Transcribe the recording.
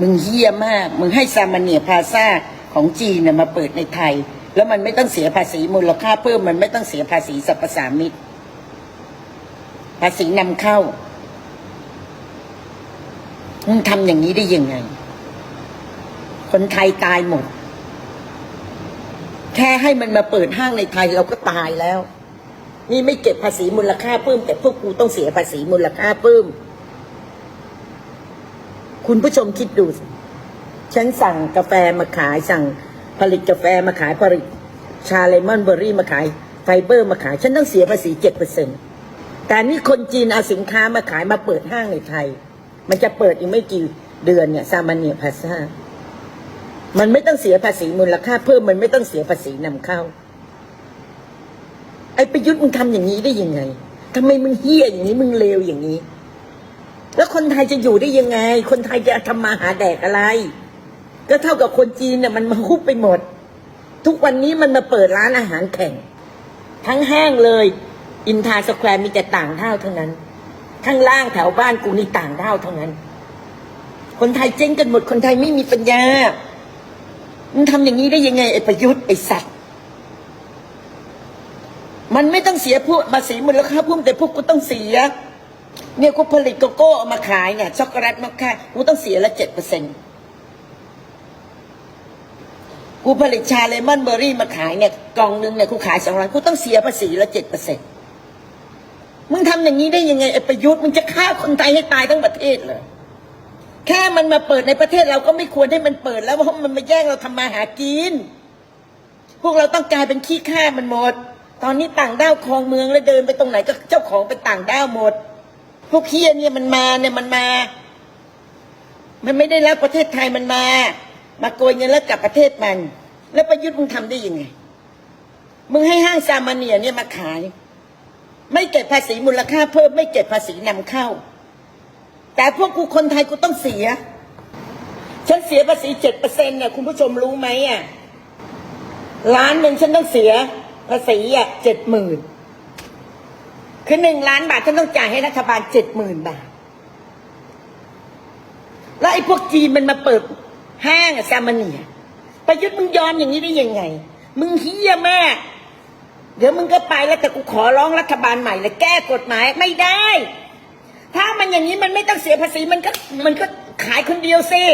มึงเฮี้ยมาก มึงให้ซามาเนียพาซาของจีนน่ะมาเปิดในไทย แล้วมันไม่ต้องเสียภาษีมูลค่าเพิ่มมันไม่ต้องเสียภาษีสรรพสามิตภาษีนำเข้า มึงทำอย่างนี้ได้ยังไง คนไทยตายหมด แค่ให้มันมาเปิดห้างในไทยเราก็ตายแล้ว นี่ไม่เก็บภาษีมูลค่าเพิ่ม แต่พวกกูต้องเสียภาษีมูลค่าเพิ่ม คุณผู้ชมคิดดู ฉันสั่งกาแฟมาขายสั่งผลิตกาแฟมาขายผลิตชาเลมอนเบอร์รี่มาขายไฟเบอร์มาขาย ฉันต้องเสียภาษีเจ็ดเปอร์เซ็นต์แต่นี่คนจีนเอาสินค้ามาขายมาเปิดห้างในไทย มันจะเปิดอีกไม่กี่เดือนเนี่ยซามาเนียพาซามันไม่ต้องเสียภาษีมูลค่าเพิ่มมันไม่ต้องเสียภาษีนำเข้า ไอ้ประยุทธ์มึงทำอย่างนี้ได้ยังไงทำไมมึงเฮี้ยอย่างนี้มึงเลวอย่างนี้ แล้วคนไทยจะอยู่ได้ยังไง คนไทยจะทำมาหาแดกอะไร ก็เท่ากับคนจีนเนี่ยมันมาคุบไปหมด ทุกวันนี้มันมาเปิดร้านอาหารแข่ง ทั้งห้างเลย อินทาสแควร์มีแต่ต่างเท่าเท่านั้น ข้างล่างแถวบ้านกูนี่ต่างเท่าเท่านั้น คนไทยเจ๊งกันหมด คนไทยไม่มีปัญญามึงทำอย่างนี้ได้ยังไงไอ้ประยุทธ์ไอ้สัตว์มันไม่ต้องเสียพวกภาษียมูลค่าพิ่มแต่พวกกูต้องเสีย เนี่ยกูผลิตโกโก้เอามาขายเนี่ยช็อกโกแลตมอคค่กูต้องเสียละเจ็ดเปอร์เซ็นต์กูผลิตชาเลมอนเบอร์รี่มาขายเนี่ยกล่องหนึงเนี่ยกูขายสองร้อยกูต้องเสียภาษีละเจ็ดเปอร์เซ็นต์มึงทำอย่างนี้ได้ยังไงไอ้ประยุทธ์มึงจะฆ่าคนไทยให้ตายทั้งประเทศเลยแค่มันมาเปิดในประเทศเราก็ไม่ควรให้มันเปิดแล้วเพราะมันมาแย่งเราทำมาหากิน พวกเราต้องกลายเป็นขี้ข้ามันหมด ตอนนี้ต่างด้าวครองเมืองแล้วเดินไปตรงไหนก็เจ้าของเป็นต่างด้าวหมด พวกเฮียเนี่ยมันมาเนี่ยมันมา มันไม่ได้รับประเทศไทยมันมา มาโกยเงินแล้วกลับประเทศมัน แล้วประยุทธ์มึงทำได้ยังไง มึงให้ห้างซามาเนียเนี่ยมาขาย ไม่เก็บภาษีมูลค่าเพิ่มไม่เก็บภาษีนำเข้า แต่พวกกูคนไทยกูต้องเสีย ฉันเสียภาษีเจ็ดเปอร์เซ็นต์เนี่ยคุณผู้ชมรู้ไหมอะล้านหนึ่งฉันต้องเสียภาษีอะเจ็ดหมื่น คือหนึ่งล้านบาทฉันต้องจ่ายให้รัฐบาลเจ็ดหมื่นบาท แล้วไอ้พวกจีนมันมาเปิดห้างอะซามาเนียประยุทธ์มึงยอมอย่างนี้ได้ยังไง มึงเฮี้ยมากเดี๋ยวมึงก็ไปแล้วแต่กูขอร้องรัฐบาลใหม่เลยแก้กฎหมายไม่ได้ ถ้ามันอย่างนี้มันไม่ต้องเสียภาษีมันก็มันก็ขายคนเดียวสิ